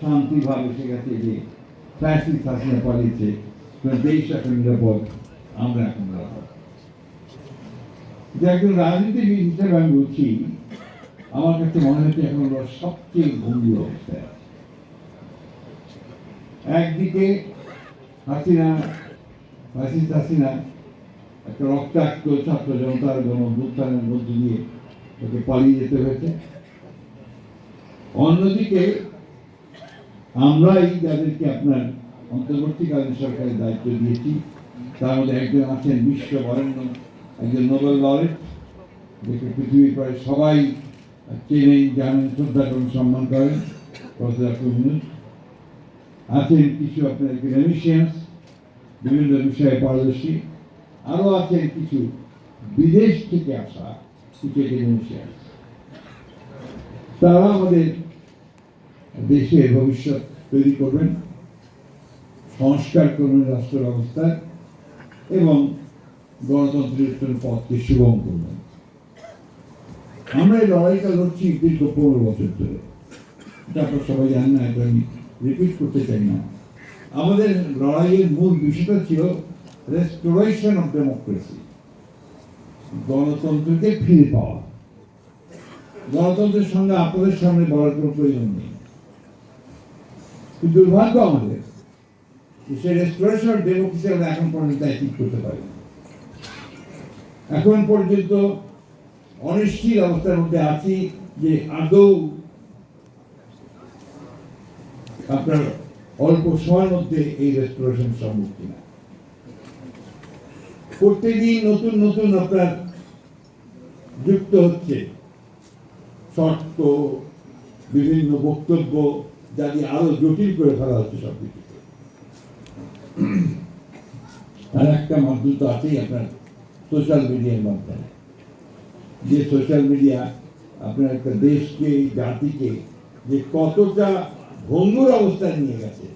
শান্তিভাবে ফ্যাসিস পালিয়েছে দেশ এখন নিরাপদ, আমরা এখন নিরাপদ। যে একজন রাজনীতিবিদ হিসেবে আমি বলছি, আমার কাছে মনে হচ্ছে এখন সবচেয়ে গম্ভীর একদিকে হাসিনা ফ্যাসিস হাসিনা, একটা রক্তাক্ত ছাত্র জনতার গণভ্যুত্থানের মধ্য দিয়ে তাকে পালিয়ে যেতে হয়েছে। অন্যদিকে, আমরাই যাদেরকে আপনার অন্তর্বর্তীকালীন সরকারের দায়িত্ব দিয়েছি, তার মধ্যে একজন আছেন বিশ্ব বরেণ্য, একজন নোবেল লরেট, যাকে পৃথিবীর প্রায় সবাই চেনেন, জানেন, শ্রদ্ধা করেন, সম্মান করেন, প্রফেসর আছেন কিছু আপনার একাডেমিশিয়ানস বিভিন্ন বিষয়ে পারদর্শী। আরও আছেন কিছু বিদেশ থেকে আসা কিছু একাডেমিশিয়ানস তারা আমাদের দেশে ভবিষ্যৎ তৈরি করবেন, সংস্কার করবেন রাষ্ট্র ব্যবস্থা এবং গণতন্ত্রের পথকে সুগম করবেন। আমরা এই লড়াইটা লড়ছি দীর্ঘ পনেরো বছর ধরে। এটা সবাই জানেন না, এটা আমি রিপিট করতে চাই না। আমাদের লড়াইয়ের মূল বিষয়টা ছিল রেস্টোরেশন অফ ডেমোক্রেসি গণতন্ত্রকে ফিরে পাওয়া। গণতন্ত্রের সঙ্গে আপনাদের সামনে বলার কোনো প্রয়োজন নেই। দুর্ভাগ্য আমাদের সেই রেস্টোরেশন ডেমোক্রেসি আমরা এখন পর্যন্ত অ্যাচিভ করতে পারি এখন পর্যন্ত অনিশ্চিত অবস্থার মধ্যে আছি যে আদৌ আপনার অল্প সময়ের মধ্যে এই রেস্টোরেশন সম্ভব কিনা। প্রত্যেকদিন নতুন নতুন আপনার যুক্ত হচ্ছে। শর্ত, বিভিন্ন বক্তব্য যা দিয়ে আরও জটিল করে ফেলা হচ্ছে সব কিছুকে আর একটা মাধ্যম তো আছেই আপনার সোশ্যাল মিডিয়ার মাধ্যমে। যে সোশ্যাল মিডিয়া আপনার একটা দেশকে, জাতিকে যে কতটা ভঙ্গুর অবস্থায় নিয়ে গেছে,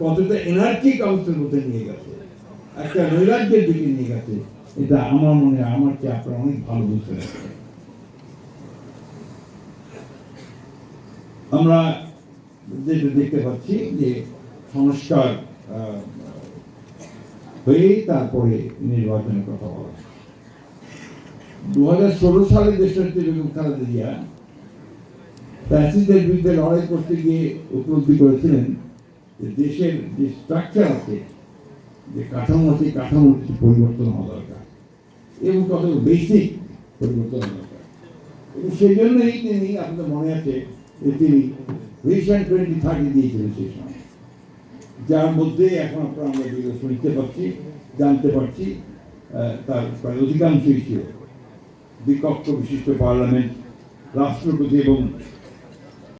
কতটা এনার্জিক অবস্থার মধ্যে নিয়ে গেছে, একটা নৈরাজ্যের দিকে নিয়ে গেছে, এটা আমার মনে হয়, আমার চেয়ে আপনারা অনেক ভালো বুঝতে পারছেন। আমরা যেটা দেখতে পাচ্ছি যে সংস্কার হয়েই তারপরে নির্বাচনের কথা বলা দু হাজার ষোলো সালে যে বেগম খালেদা জিয়া ফ্যাসিদের বিরুদ্ধে লড়াই করতে গিয়ে উপলব্ধি করেছিলেন যে দেশের যে স্ট্রাকচার আছে, যে কাঠামো আছে কাঠামোর কিছু পরিবর্তন হওয়া দরকার। এবং কত বেসিক পরিবর্তন হওয়া দরকার। সেই জন্যই তিনি আপনাদের মনে আছে তিনি ভিশন টোয়েন্টি থার্টি দিয়েছিলেন সেই সময়। যার মধ্যে এখন আপনার আমরা যেগুলো শুনতে পাচ্ছি, জানতে পারছি তার প্রায় অধিকাংশই ছিল। দ্বিকক্ষ বিশিষ্ট পার্লামেন্ট, রাষ্ট্রপতি এবং